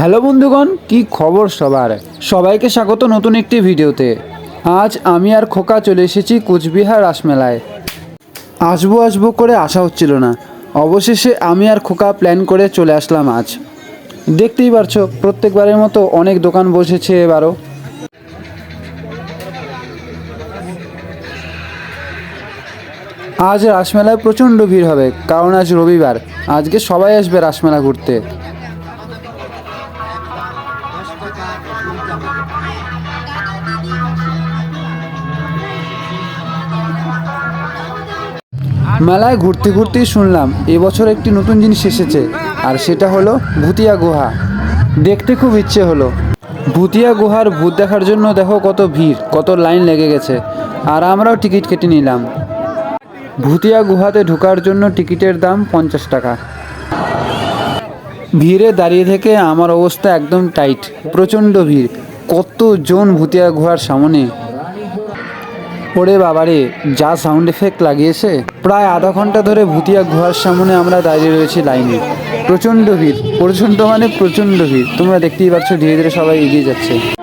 Hello বন্ধুগণ, কি খবর সবার? সবাইকে স্বাগত নতুন একটি ভিডিওতে। আজ আমি আর খোকা চলে এসেছি কুচবিহার রাসমেলায়। আসব আসব করে আসা হচ্ছিল না। অবশেষে আমি আর খোকা প্ল্যান করে চলে আসলাম আজ। দেখতেই পারছ, প্রত্যেকবারের মতো অনেক দোকান বসেছে এবারও। আজ রাসমেলায় প্রচণ্ড ভিড় হবে, কারণ আজ রবিবার। আজকে সবাই আসবে রাসমেলা ঘুরতে। মেলায় ঘুরতে ঘুরতেই শুনলাম এবছর একটি নতুন জিনিস এসেছে, আর সেটা হলো ভুতিয়া গুহা। দেখতে খুব ইচ্ছে হলো। ভুতিয়া গুহার ভূত দেখার জন্য দেখো কত ভিড়, কত লাইন লেগে গেছে, আর আমরাও টিকিট কেটে নিলাম। ভুতিয়া গুহাতে ঢোকার জন্য টিকিটের দাম পঞ্চাশ টাকা। ভিড়ে দাঁড়িয়ে থেকে আমার অবস্থা একদম টাইট, প্রচণ্ড ভিড় কত জন ভুতিয়া ঘোড়ার সামনে। ওরে বাবারে, যা সাউন্ড এফেক্ট লাগিয়েছে। প্রায় আধা ঘণ্টা ধরে ভুতিয়া গুহার সামনে আমরা দাঁড়িয়ে রয়েছি লাইনে। প্রচণ্ড ভিড়, প্রচণ্ড মানে প্রচণ্ড ভিড়, তোমরা দেখতেই পাচ্ছ ধীরে ধীরে সবাই এগিয়ে যাচ্ছে।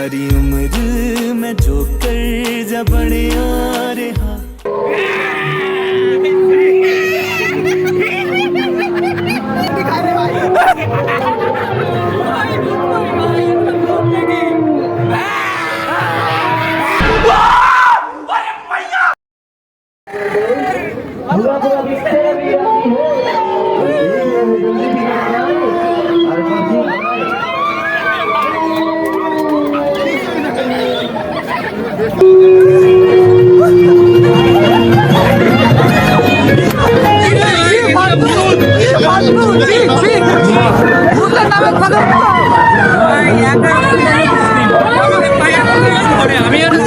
सारी उम्र मैं जो कर जा बड़े आ रहा। আমি